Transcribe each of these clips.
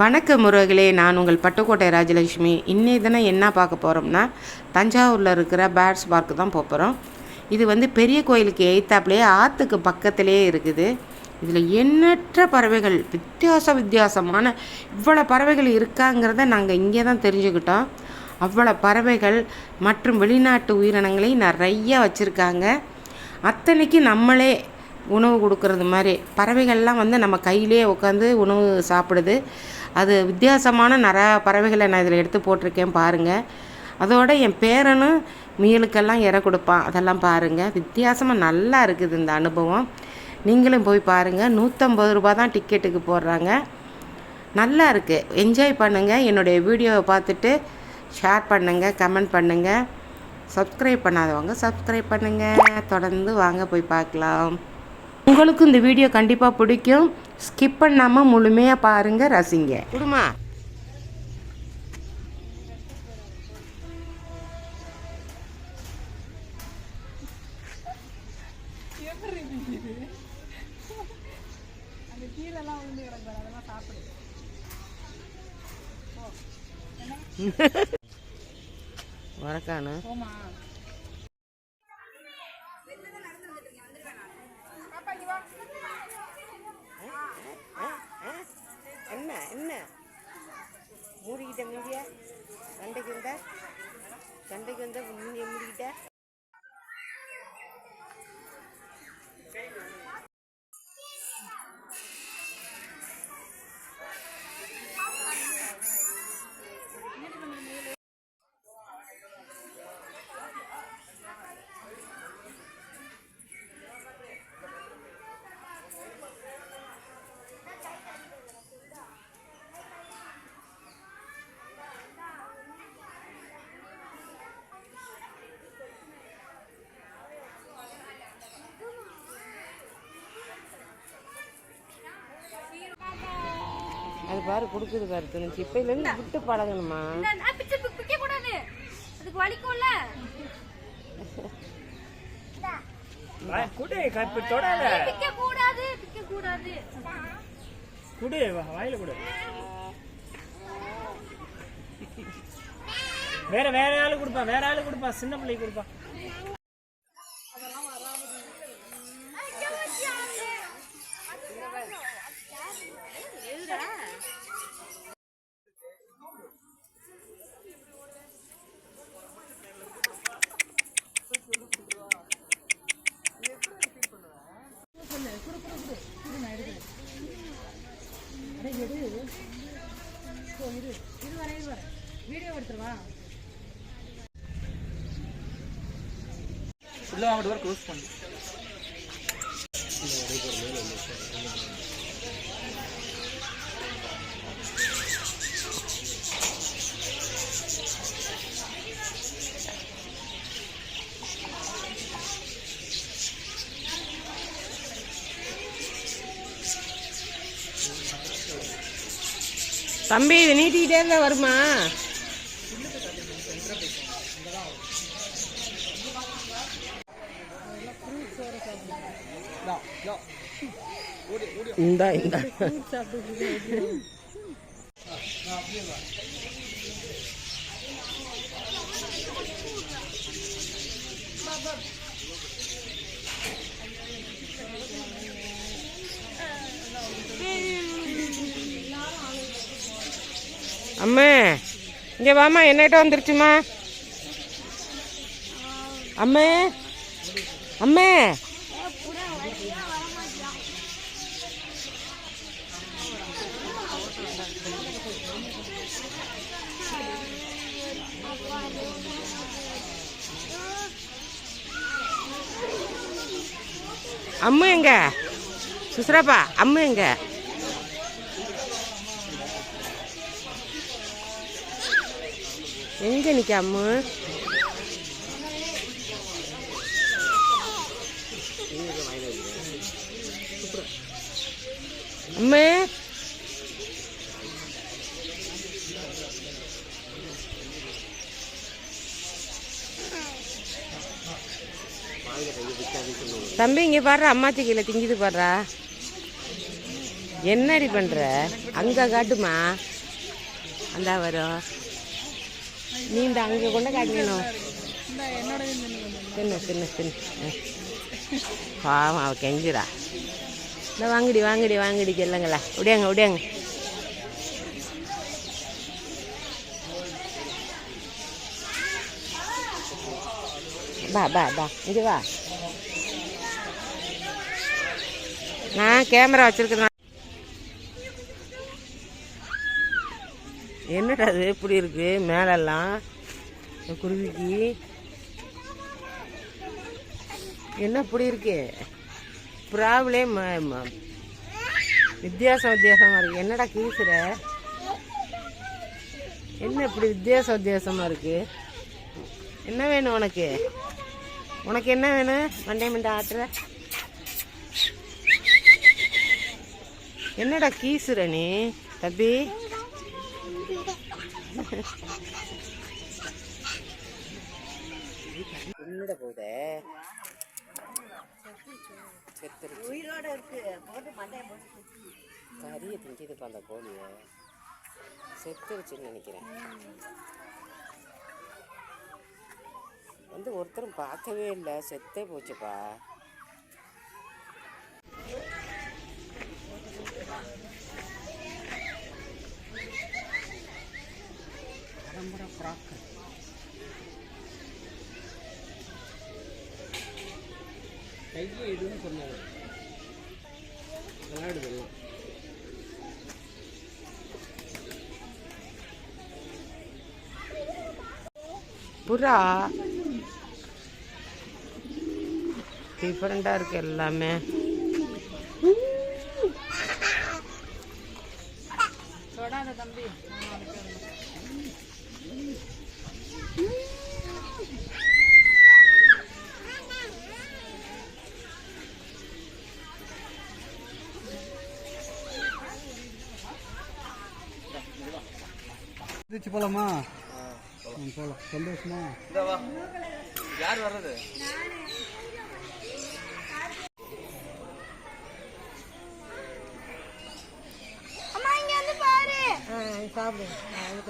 வணக்கம் முருகளே நான் உங்கள் பட்டுக்கோட்டை ராஜலட்சுமி. இன்னைய தினம் என்ன பார்க்க போகிறோம்னா தஞ்சாவூரில் இருக்கிற பேட்ஸ் பார்க்கு தான் போகிறோம் இது வந்து பெரிய கோயிலுக்கு எய்த்தாப்லேயே ஆற்றுக்கு பக்கத்திலே இருக்குது. இதில் எண்ணற்ற பறவைகள் வித்தியாச வித்தியாசமான இவ்வளோ பறவைகள் இருக்காங்கிறத நாங்கள் இங்கே தான் தெரிஞ்சுக்கிட்டோம். அவ்வளோ பறவைகள் மற்றும் வெளிநாட்டு உயிரினங்களையும் நிறைய வச்சுருக்காங்க. அத்தனைக்கு நம்மளே உணவு கொடுக்கறது மாதிரி பறவைகள்லாம் வந்து நம்ம கையிலே உட்காந்து உணவு சாப்பிடுது. அது வித்தியாசமான நிறையா பறவைகளை நான் இதில் எடுத்து போட்டிருக்கேன் பாருங்கள் அதோட என் பேரனும் மீனுக்கெல்லாம் இற கொடுப்பான். அதெல்லாம் பாருங்கள் வித்தியாசமாக நல்லா இருக்குது இந்த அனுபவம். நீங்களும் போய் பாருங்கள் நூற்றம்பது ரூபா தான் டிக்கெட்டுக்கு போடுறாங்க. நல்லா இருக்குது என்ஜாய் பண்ணுங்கள் என்னுடைய வீடியோவை பார்த்துட்டு ஷேர் பண்ணுங்கள் கமெண்ட் பண்ணுங்கள் சப்ஸ்கிரைப் பண்ணாதவங்க சப்ஸ்கிரைப் பண்ணுங்கள் தொடர்ந்து வாங்க போய் பார்க்கலாம். உங்களுக்கும் இந்த வீடியோ கண்டிப்பாக பிடிக்கும். ஸ்கிப் பண்ணாமல் முழுமையாக பாருங்கள் ரசிங்க. குடுமா? வரக்கானு என்ன என்ன மூடிக்கிட்ட மூடிய சண்டைக்கு வந்த சண்டைக்கு வந்தால் அது பாரு கொடுக்குது பாரு துணிச்சு இப்பையிலேருந்து விட்டு பழகணுமா? அதுக்கு வலிக்கும்ல. குடு கப்பு தொடாத. பிக்க கூடாது பிக்க கூடாது குடு வா- வாயில குடு. வேற வேற ஆளு கொடுப்பா வேற ஆளு கொடுப்பா சின்ன பிள்ளைக்கு கொடுப்பா. உள்ள வாங்க டோர் க்ளோஸ் பண்ணு தம்பி இது நீட்டிக்கிட்டே இருந்தா வருமா? இந்தா இந்தா. அம்மா இங்க வாமா என்னகிட்ட வந்துருச்சுமா அம்மே அம்மே. அம்மு எங்க? சுஸ்ராப்பா அம்மு எங்க? எங்க நிக்க அம்மு? அம்மே தம்பி இங்கே பாடுற அம்மாச்சி கீழே திங்கிது பாடுறா என்னடி பண்ணுற அங்கே காட்டுமா? அந்த வரும் நீ இந்த அங்கே கொண்டு காட்டணும் தின்னு தின்னு தின்னு. பாவம் அவள் கெஞ்சிரா இந்த வாங்கடி வாங்கடி வாங்கடி செல்லுங்களா. விடியாங்க விடியாங்க பா பா பா இங்கே வா. நான் கேமரா வச்சிருக்கிறேன் என்னடா அது இப்படி இருக்கு? மேலெல்லாம் குருவிக்கு. என்ன இப்படி இருக்கு? ப்ராப்ளே வித்தியாசம் வித்தியாசமாக இருக்கு. என்னடா கீசுற? என்ன இப்படி வித்தியாச வித்தியாசமாக இருக்கு? என்ன வேணும் உனக்கு? உனக்கு என்ன வேணும்? மண்டே மண்டே ஆட்டுற. என்னடா கீசுற நீ தம்பி? என்னடா போத உயிரோட இருக்கு. கறியை திங்கிதுப்பா அந்த கோழியை செத்துருச்சுன்னு நினைக்கிறேன். வந்து ஒருத்தரும் பார்க்கவே இல்லை. செத்தே போச்சுப்பா. பரம்பரை புறாக்கள் கையில் எதுவும் சொன்னாங்க விளையாடுது புறா. டிஃப்ரெண்டாக இருக்குது எல்லாமே தொடாத தம்பி திருச்சி போலாமா? ம், போலாம். சந்தோஷமா? யார் வர்றது? வந்து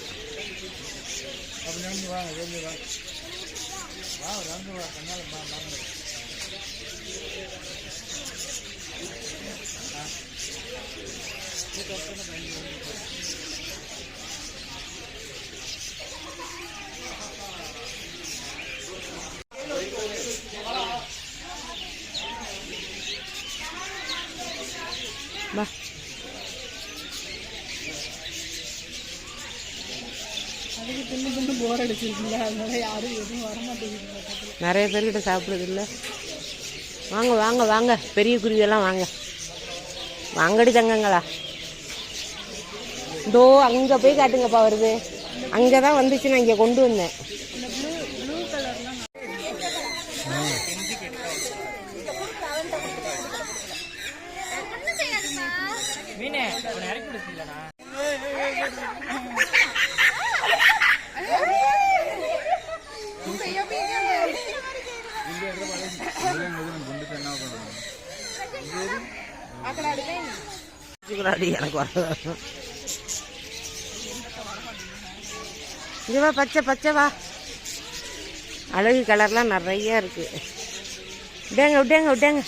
பாரு சாப்பிடு அப்படி நடந்து வாங்க வெளியே வா வா நடந்து வா கண்ணால் நடந்து வா அதுக்கு தின்னு தின்னு போர் அடிச்சிருக்குல்ல அதனால யாரும் எதுவும் வர மாட்டேங்குது நிறைய பேர்கிட்ட சாப்பிடுறது இல்ல வாங்க வாங்க வாங்க பெரிய குருவியெல்லாம் வாங்க வாங்கடி தங்கங்களா இதோ அங்கே போய் காட்டுங்கப்பா வருது அங்கே தான் வந்துச்சு நான் இங்கே கொண்டு வந்தேன் மீனே இறக்கி வச்சுக்கிறாடி எனக்கு வர பச்சை பச்சை வா. அழகு கலர்லாம் நிறைய இருக்கு. விடேங்க விட்டாங்க விட்டேங்க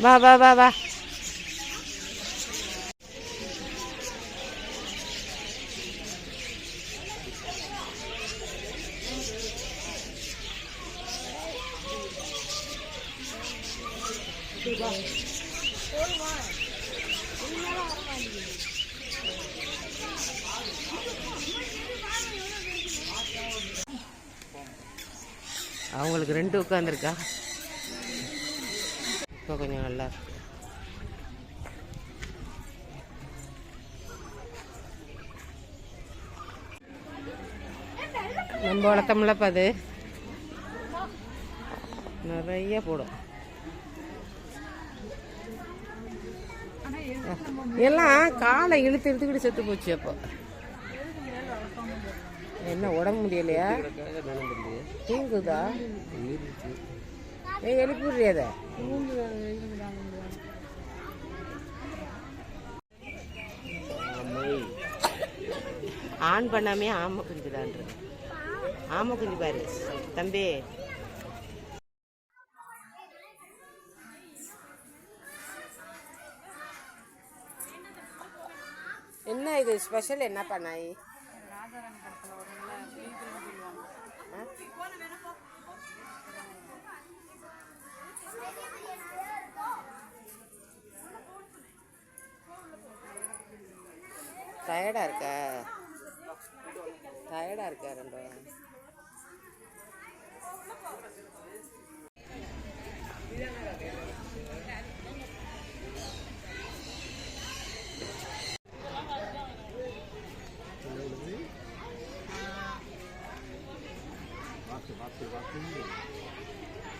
வா வா வா வா. அவங்களுக்கு ரெண்டு உட்காந்துருக்கா இப்போ கொஞ்சம் நல்லா இருக்கு. நம்ம வளர்த்தோம்லப்பா அது? நிறைய போடும். எல்லாம் காலை இழுத்து இழுத்துக்கிட்டு செத்து போச்சு அப்போ. என்ன உடம்பு முடியலையா? தூங்குதா? ஏ எழுப்பி விடுறியாத ஆன் பண்ணாமே ஆமை குஞ்சுதான்றது ஆமை குஞ்சு பாரு தம்பி. என்ன இது ஸ்பெஷல் என்ன பண்ணாய்? டயர்டா இருக்க? டயர்டா இருக்க ரெண்டு.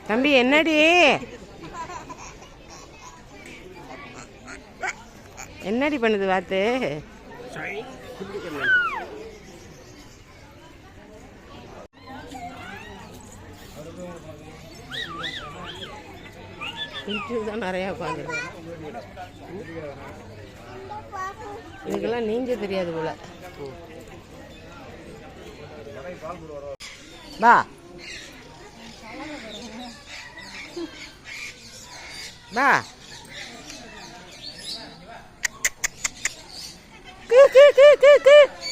தம்பி என்னடி? என்னடி பண்ணுது வாத்து? தான் நிறையா உட்காந்துருக்கு. இதுக்கெல்லாம் நீஞ்ச தெரியாது போல. வா 妈，给给给给给。给给给